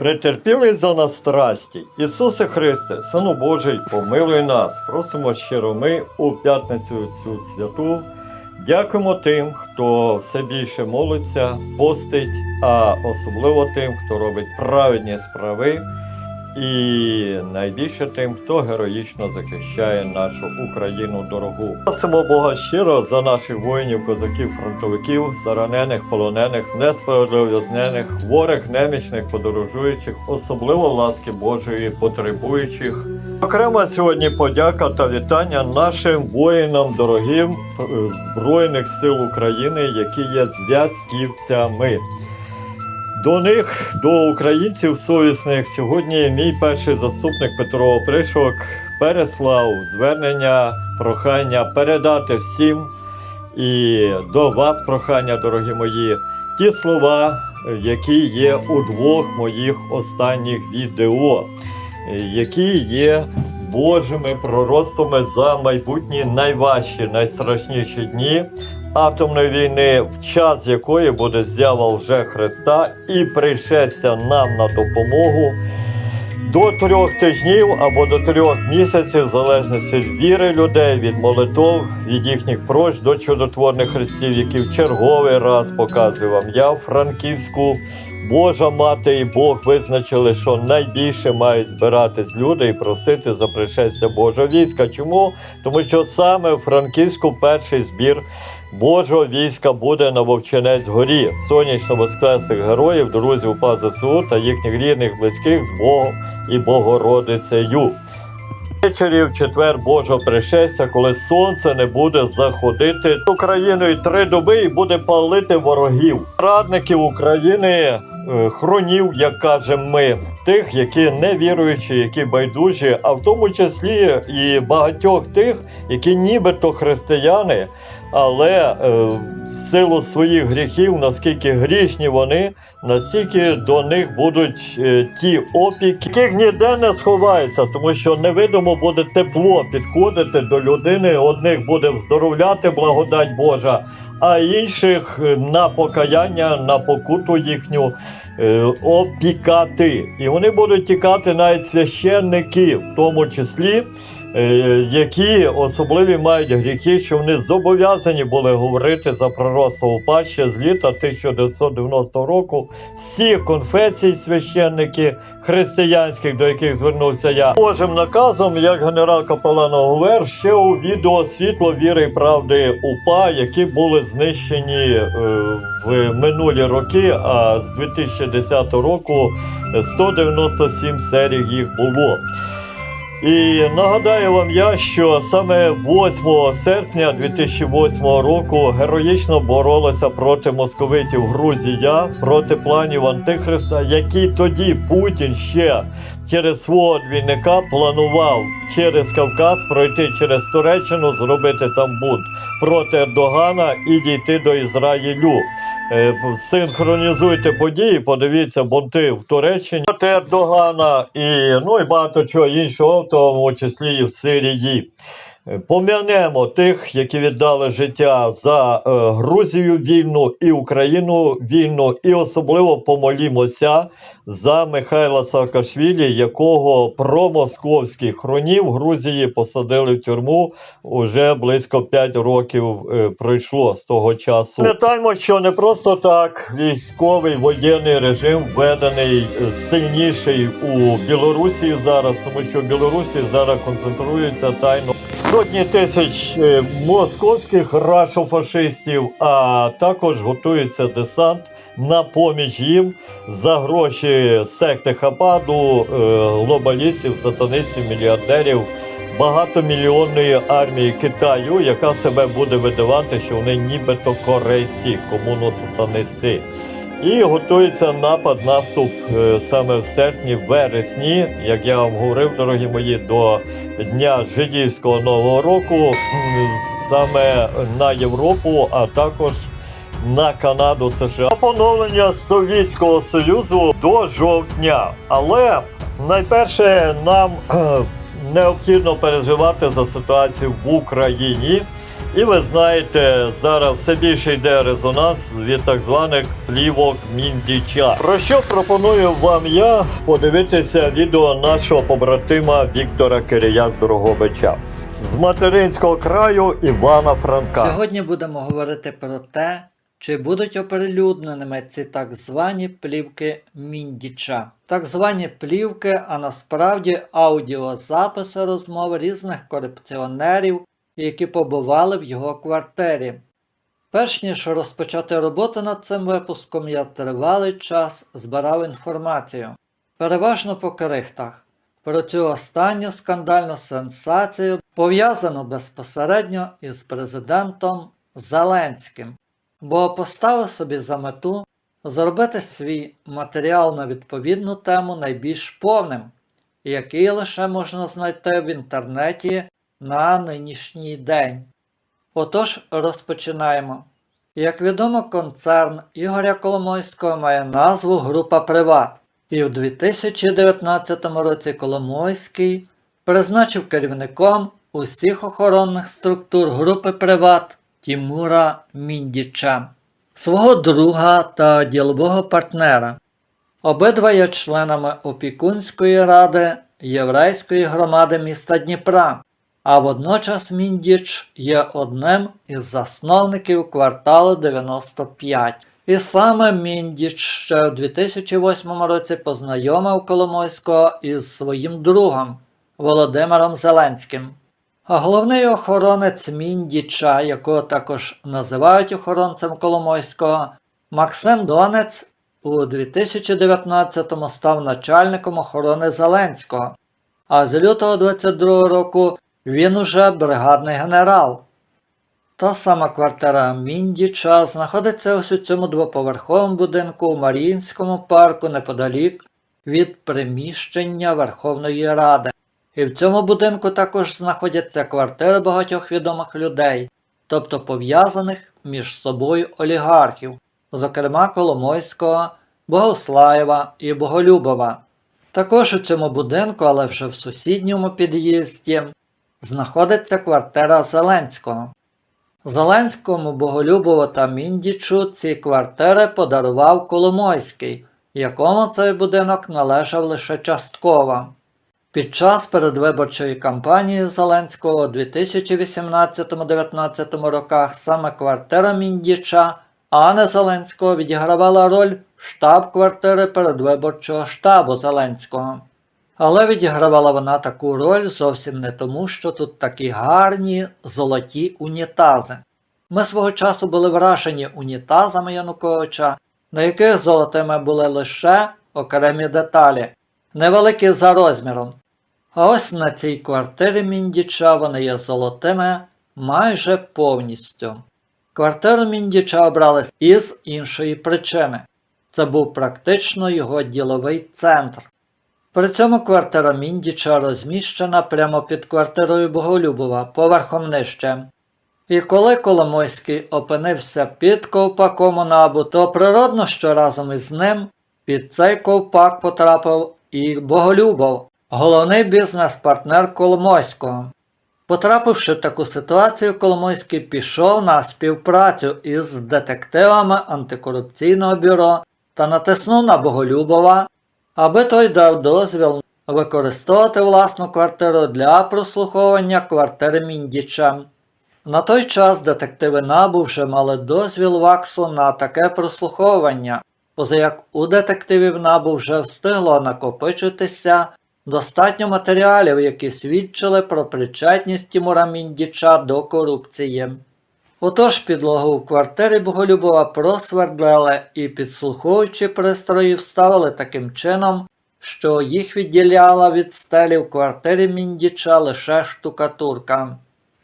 Претерпілий за нас страсті, Ісусе Христе, Сину Божий, помилуй нас. Просимо щиро ми у п'ятницю цю святу. Дякуємо тим, хто все більше молиться, постить, а особливо тим, хто робить праведні справи, і найбільше тим, хто героїчно захищає нашу Україну дорогу. Просимо Бога щиро за наших воїнів, козаків, фронтовиків, за ранених, полонених, несправедливо в'язнених, хворих, немічних, подорожуючих, особливо ласки Божої потребуючих. Окрема сьогодні подяка та вітання нашим воїнам дорогим е, Збройних сил України, які є зв'язківцями. До них, до українців совісних, сьогодні мій перший заступник Петро Опришок переслав звернення, прохання передати всім. І до вас прохання, дорогі мої, ті слова, які є у двох моїх останніх відео, які є Божими пророцтвами за майбутні найважчі, найстрашніші дні атомної війни, в час якої буде з'ява вже Христа і пришестя нам на допомогу до трьох тижнів або до трьох місяців, в залежності від віри людей, від молитов, від їхніх прощ до чудотворних хрестів, які в черговий раз показую вам. Я в Франківську. Божа мати і Бог визначили, що найбільше мають збиратись люди і просити за пришестя Божого війська. Чому? Тому що саме в Франківську перший збір Божого війська буде на Вовчинець горі, сонячно воскреслих героїв, друзів УПА ЗСУ та їхніх рідних, близьких з Богом і Богородицею. Ввечері в четвер Божого пришестя, коли сонце не буде заходити Україною три доби і буде палити ворогів, радників України, е, хронів, як кажемо ми, тих, які не віруючі, які байдужі, а в тому числі і багатьох тих, які нібито християни, але е, в силу своїх гріхів, наскільки грішні вони, настільки до них будуть е, ті опіки, яких ніде не сховається, тому що невидимо буде тепло підходити до людини. Одних буде вздоровляти благодать Божа, а інших е, на покаяння, на покуту їхню опікати. І вони будуть тікати навіть священники, в тому числі. Е, Які особливі мають гріхи, що вони зобов'язані були говорити за пророцтво УПА ще з літа 1990 року. Всі конфесій священники християнських, до яких звернувся я, Божим наказом, як генерал Капелан Говер, ще у відео світло віри і правди УПА, які були знищені е, в минулі роки. А з 2010 року 197 серій їх було. І нагадаю вам я, що саме 8 серпня 2008 року героїчно боролася проти московитів Грузія, проти планів Антихриста, які тоді Путін ще через свого двійника планував через Кавказ пройти через Туреччину, зробити там бунт проти Ердогана і дійти до Ізраїлю. Е, Синхронізуйте події, подивіться бунти в Туреччині Ердогана і ну і багато чого іншого, в тому числі і в Сирії. Пом'янемо тих, які віддали життя за е, Грузію вільну і Україну вільну, і особливо помолімося за Михайла Саакашвілі, якого промосковські хронів Грузії посадили в тюрму. Уже близько 5 років е, пройшло з того часу. Пам'ятаємо, що не просто так військовий воєнний режим введений е, сильніший у Білорусі зараз, тому що в Білорусі зараз концентруються тайно сотні тисяч е, московських рашофашистів, а також готується десант на поміч їм за гроші секти Хабаду, е, глобалістів, сатанистів, мільярдерів. Багатомільйонної армії Китаю, яка себе буде видавати, що вони нібито корейці, комуно-сатанисти. І готується напад, наступ е, саме в серпні, вересні, як я вам говорив, дорогі мої, до дня жидівського нового року, саме на Європу, а також на Канаду США. Поновлення Совєтського Союзу до жовтня. Але найперше нам е, необхідно переживати за ситуацію в Україні. І ви знаєте, зараз все більше йде резонанс від так званих плівок міндіча. Про що пропоную вам я подивитися відео нашого побратима Віктора Кирия з Дрогобича з материнського краю Івана Франка. Сьогодні будемо говорити про те, чи будуть оприлюдненими ці так звані плівки Міндіча. Так звані плівки, а насправді аудіозаписи розмов різних корупціонерів, які побували в його квартирі. Перш ніж розпочати роботу над цим випуском, я тривалий час збирав інформацію, переважно по крихтах. Про цю останню скандальну сенсацію пов'язану безпосередньо із президентом Зеленським, бо поставив собі за мету зробити свій матеріал на відповідну тему найбільш повним, який лише можна знайти в інтернеті на нинішній день. Отож, розпочинаємо. Як відомо, концерн Ігоря Коломойського має назву Група Приват. І в 2019 році Коломойський призначив керівником усіх охоронних структур групи Приват Тімура Міндіча, свого друга та ділового партнера. Обидва є членами опікунської ради єврейської громади міста Дніпра, а водночас Міндіч є одним із засновників кварталу 95. І саме Міндіч ще у 2008 році познайомив Коломойського із своїм другом Володимиром Зеленським. А головний охоронець Міндіча, якого також називають охоронцем Коломойського, Максим Донець у 2019-му став начальником охорони Зеленського, а з лютого 22 року він уже бригадний генерал. Та сама квартира Міндіча знаходиться ось у цьому двоповерховому будинку у Маріїнському парку неподалік від приміщення Верховної Ради. І в цьому будинку також знаходяться квартири багатьох відомих людей, тобто пов'язаних між собою олігархів, зокрема Коломойського, Богослаєва і Боголюбова. Також у цьому будинку, але вже в сусідньому під'їзді, знаходиться квартира Зеленського. Зеленському, Боголюбову та Міндічу ці квартири подарував Коломойський, якому цей будинок належав лише частково. Під час передвиборчої кампанії Зеленського у 2018-19 роках саме квартира Міндіча, а не Зеленського відігравала роль штаб-квартири передвиборчого штабу Зеленського. Але відігравала вона таку роль зовсім не тому, що тут такі гарні золоті унітази. Ми свого часу були вражені унітазами Януковича, на яких золотими були лише окремі деталі, невеликі за розміром. А ось на цій квартирі Міндіча вони є золотими майже повністю. Квартиру Міндіча обрали із іншої причини. Це був практично його діловий центр. При цьому квартира Міндіча розміщена прямо під квартирою Боголюбова, поверхом нижче. І коли Коломойський опинився під ковпаком у набу, то природно, що разом із ним під цей ковпак потрапив і Боголюбов, головний бізнес-партнер Коломойського. Потрапивши в таку ситуацію, Коломойський пішов на співпрацю із детективами антикорупційного бюро та натиснув на Боголюбова, аби той дав дозвіл використовувати власну квартиру для прослуховування квартири Міндіча. На той час детективи НАБУ вже мали дозвіл ВАКСу на таке прослуховування, поза як у детективів НАБУ вже встигло накопичитися достатньо матеріалів, які свідчили про причетність Тімура Міндіча до корупції. Отож підлогу у квартирі Боголюбова просвердлили і підслуховуючі пристрої вставили таким чином, що їх відділяла від стелі в квартирі Міндіча лише штукатурка.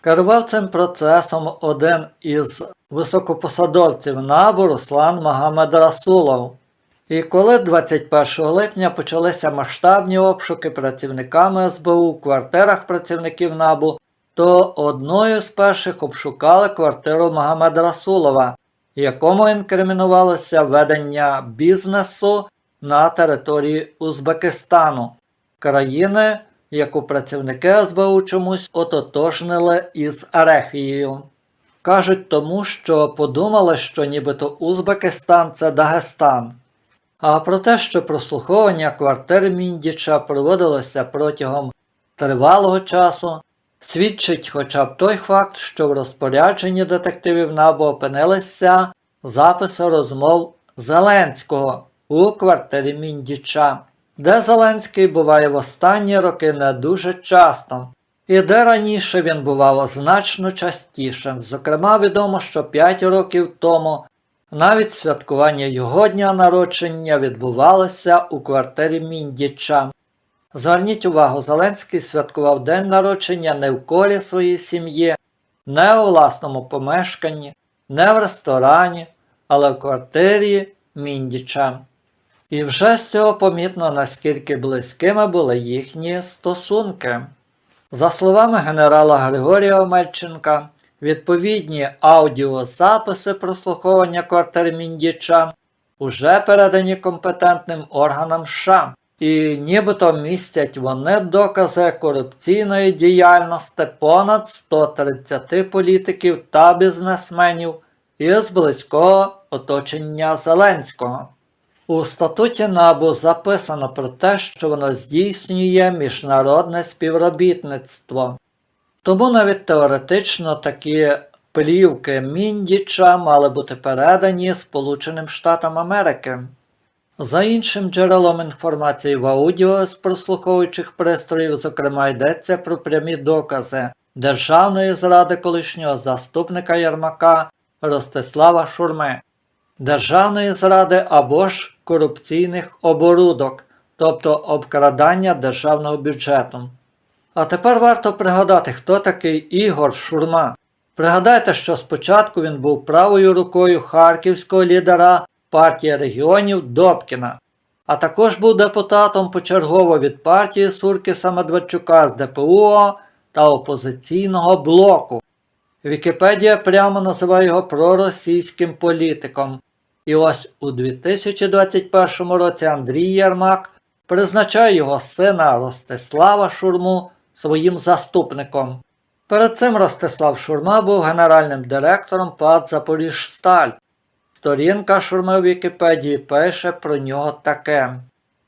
Керував цим процесом один із високопосадовців НАБУ Руслан Магомед Расулов. І коли 21 липня почалися масштабні обшуки працівниками СБУ в квартирах працівників НАБУ, то одною з перших обшукали квартиру Магомеда Расулова, якому інкримінувалося ведення бізнесу на території Узбекистану, країни, яку працівники СБУ чомусь ототожнили із Арефією. Кажуть тому, що подумали, що нібито Узбекистан це Дагестан. А про те, що прослуховування квартир Міндіча проводилося протягом тривалого часу, свідчить хоча б той факт, що в розпорядженні детективів НАБУ опинилися записи розмов Зеленського у квартирі Міндіча, де Зеленський буває в останні роки не дуже часто, і де раніше він бував значно частіше. Зокрема, відомо, що 5 років тому навіть святкування його дня народження відбувалося у квартирі Міндіча. Зверніть увагу, Зеленський святкував день народження не в колі своєї сім'ї, не у власному помешканні, не в ресторані, але в квартирі Міндіча. І вже з цього помітно, наскільки близькими були їхні стосунки. За словами генерала Григорія Омельченка, відповідні аудіозаписи прослуховування квартир Міндіча уже передані компетентним органам США, і нібито містять вони докази корупційної діяльності понад 130 політиків та бізнесменів із близького оточення Зеленського. У статуті НАБУ записано про те, що воно здійснює міжнародне співробітництво. Тому навіть теоретично такі плівки Міндіча мали бути передані Сполученим Штатам Америки. За іншим джерелом інформації в аудіо з прослуховуючих пристроїв, зокрема, йдеться про прямі докази державної зради колишнього заступника Єрмака Ростислава Шурми, державної зради або ж корупційних оборудок, тобто обкрадання державного бюджету. А тепер варто пригадати, хто такий Ігор Шурма. Пригадайте, що спочатку він був правою рукою харківського лідера партії регіонів Добкіна, а також був депутатом почергово від партії Суркіса Медведчука з ДПУ та опозиційного блоку. Вікіпедія прямо називає його проросійським політиком. І ось у 2021 році Андрій Єрмак призначає його сина Ростислава Шурму своїм заступником. Перед цим Ростислав Шурма був генеральним директором ПАД Запоріжсталь. Сторінка Шурми Вікіпедії пише про нього таке.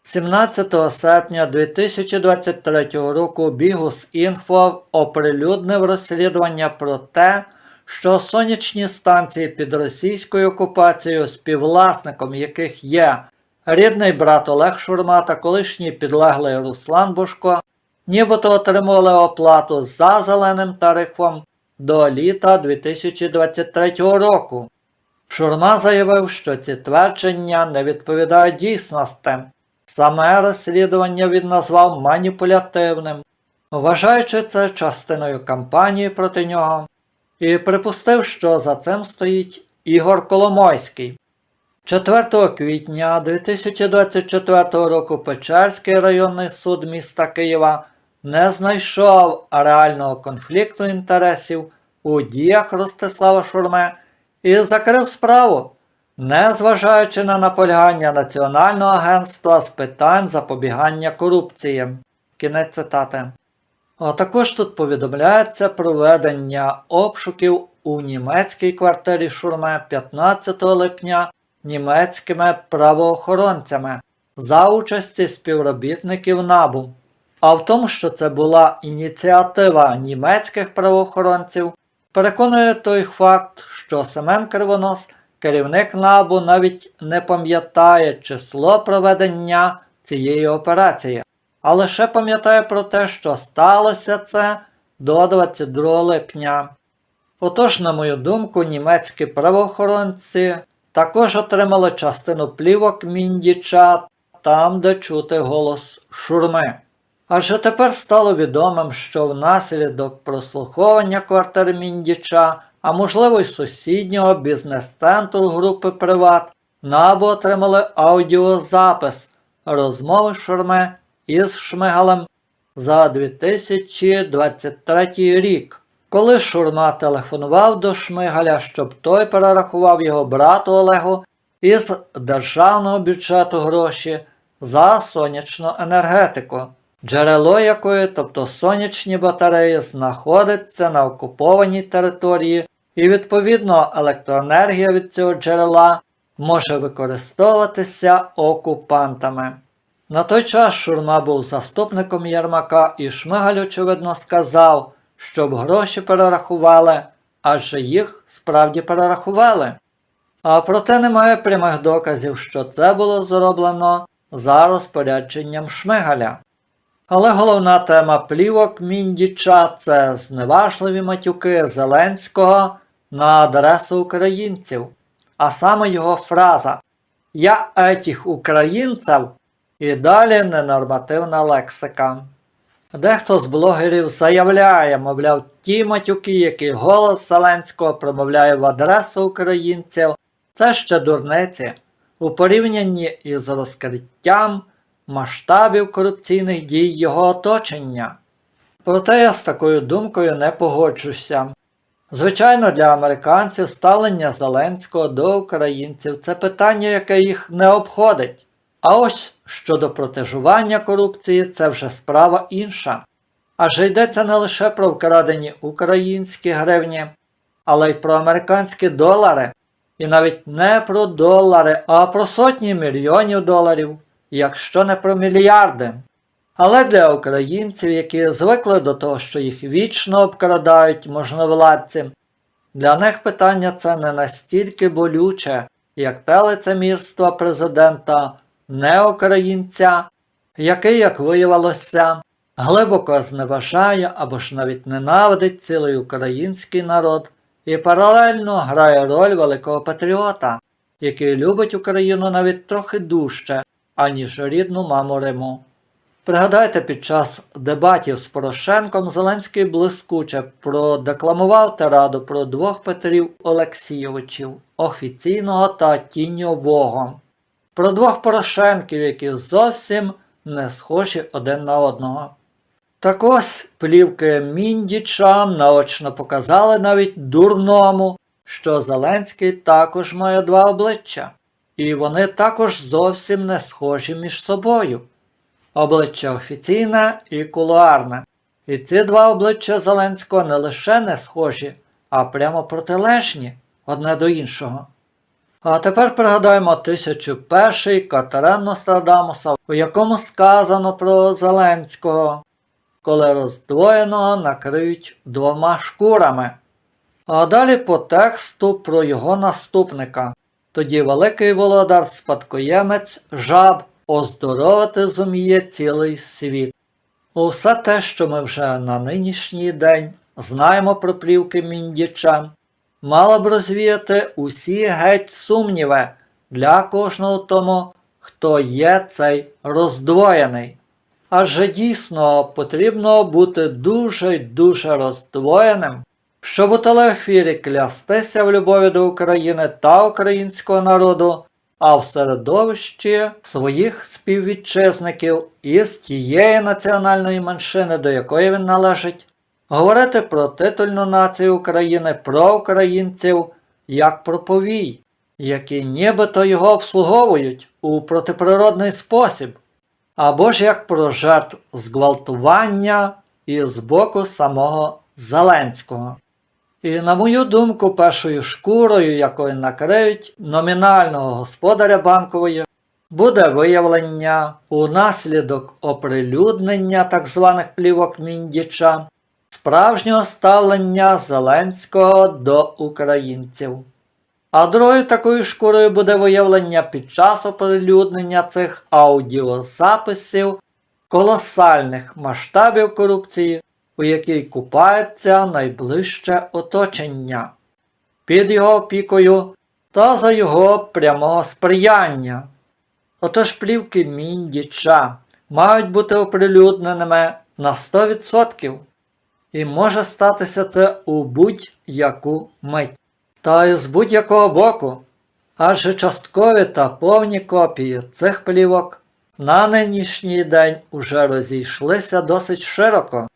17 серпня 2023 року Бігус Інфо оприлюднив розслідування про те, що сонячні станції під російською окупацією, співвласником яких є рідний брат Олег Шурма та колишній підлеглий Руслан Бушко, нібито отримували оплату за зеленим тарифом до літа 2023 року. Шурма заявив, що ці твердження не відповідають дійсності. Саме розслідування він назвав маніпулятивним, вважаючи це частиною кампанії проти нього, і припустив, що за цим стоїть Ігор Коломойський. 4 квітня 2024 року Печерський районний суд міста Києва не знайшов реального конфлікту інтересів у діях Ростислава Шурме і закрив справу, не зважаючи на наполягання Національного агентства з питань запобігання корупції. Кінець цитати. А також тут повідомляється про ведення обшуків у німецькій квартирі Шурме 15 липня німецькими правоохоронцями за участі співробітників НАБУ. А в тому, що це була ініціатива німецьких правоохоронців, переконує той факт, що Семен Кривонос, керівник НАБУ, навіть не пам'ятає число проведення цієї операції, а лише пам'ятає про те, що сталося це до 22 липня. Отож, на мою думку, німецькі правоохоронці також отримали частину плівок Міндіча там, де чути голос шурми. Адже тепер стало відомим, що внаслідок прослуховування квартири Міндіча, а можливо й сусіднього бізнес-центру групи Приват, НАБУ отримали аудіозапис розмови Шурми із Шмигалем за 2023 рік. Коли Шурма телефонував до Шмигаля, щоб той перерахував його брату Олегу із державного бюджету гроші за сонячну енергетику, джерело якої, тобто сонячні батареї, знаходиться на окупованій території і відповідно електроенергія від цього джерела може використовуватися окупантами. На той час Шурма був заступником Єрмака і Шмигаль, очевидно, сказав, щоб гроші перерахували, адже їх справді перерахували. А проте немає прямих доказів, що це було зроблено за розпорядженням Шмигаля. Але головна тема плівок Міндіча це зневажливі матюки Зеленського на адресу українців, а саме його фраза Я етіх українців і далі ненормативна лексика. Дехто з блогерів заявляє, мовляв, ті матюки, які голос Зеленського промовляє в адресу українців, це ще дурниці у порівнянні із розкриттям масштабів корупційних дій його оточення. Проте я з такою думкою не погоджуся. Звичайно, для американців ставлення Зеленського до українців це питання, яке їх не обходить. А ось щодо протежування корупції це вже справа інша. Адже йдеться не лише про вкрадені українські гривні, але й про американські долари, і навіть не про долари, а про сотні мільйонів доларів, якщо не про мільярди. Але для українців, які звикли до того, що їх вічно обкрадають можновладці, для них питання це не настільки болюче, як те лицемірство президента не українця, який, як виявилося, глибоко зневажає або ж навіть ненавидить цілий український народ і паралельно грає роль великого патріота, який любить Україну навіть трохи дужче, аніж рідну маму Риму. Пригадайте, під час дебатів з Порошенком Зеленський блискуче продекламував тираду про двох Петрів Олексійовичів офіційного та тіньового, про двох Порошенків, які зовсім не схожі один на одного. Так ось плівки Міндіча наочно показали навіть дурному, що Зеленський також має два обличчя, і вони також зовсім не схожі між собою. Обличчя офіційне і кулуарне. І ці два обличчя Зеленського не лише не схожі, а прямо протилежні одне до іншого. А тепер пригадаємо 1001 Катерен Нострадамуса, у якому сказано про Зеленського, коли роздвоєного накриють двома шкурами. А далі по тексту про його наступника. Тоді великий володар спадкоємець жаб оздоровити зуміє цілий світ. Усе те, що ми вже на нинішній день знаємо про плівки Міндіча, мало б розвіяти усі геть сумніви для кожного тому, хто є цей роздвоєний. Адже дійсно потрібно бути дуже дуже роздвоєним, щоб у телеефірі клястися в любові до України та українського народу, а в середовищі своїх співвітчизників із тієї національної меншини, до якої він належить, говорити про титульну націю України, про українців як про повій, які нібито його обслуговують у протиприродний спосіб, або ж як про жертв зґвалтування і з боку самого Зеленського. І, на мою думку, першою шкурою, якою накриють номінального господаря банкової, буде виявлення унаслідок оприлюднення так званих плівок Міндіча справжнього ставлення Зеленського до українців. А другою такою шкурою буде виявлення під час оприлюднення цих аудіозаписів колосальних масштабів корупції, у якій купається найближче оточення, під його опікою та за його прямого сприяння. Отож плівки Міндіча мають бути оприлюдненими на 100%. І може статися це у будь-яку мить. Та й з будь-якого боку. Адже часткові та повні копії цих плівок на нинішній день уже розійшлися досить широко.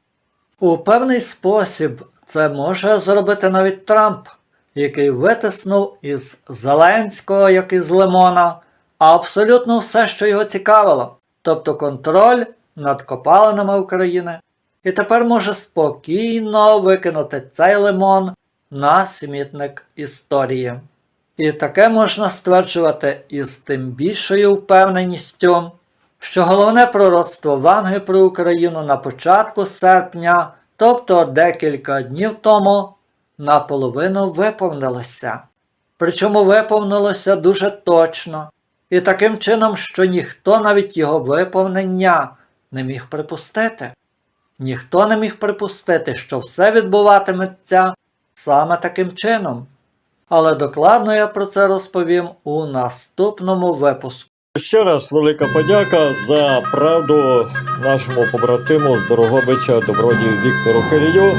У певний спосіб це може зробити навіть Трамп, який витиснув із Зеленського, як із Лимона, абсолютно все, що його цікавило, тобто контроль над копалинами України, і тепер може спокійно викинути цей лимон на смітник історії. І таке можна стверджувати із тим більшою впевненістю, що головне пророцтво Ванги про Україну на початку серпня, тобто декілька днів тому, наполовину виповнилося. Причому виповнилося дуже точно, і таким чином, що ніхто навіть його виповнення не міг припустити. Ніхто не міг припустити, що все відбуватиметься саме таким чином. Але докладно я про це розповім у наступному випуску. Ще раз велика подяка за правду нашому побратиму з Дорогобича добродію Віктору Кирію.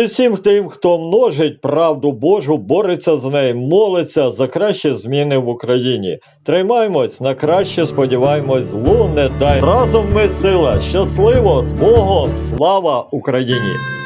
І всім тим, хто множить правду Божу, бореться з нею, молиться за кращі зміни в Україні. Тримаймось на краще, сподіваємось, злу не дай. Разом ми сила. Щасливо з Богом! Слава Україні!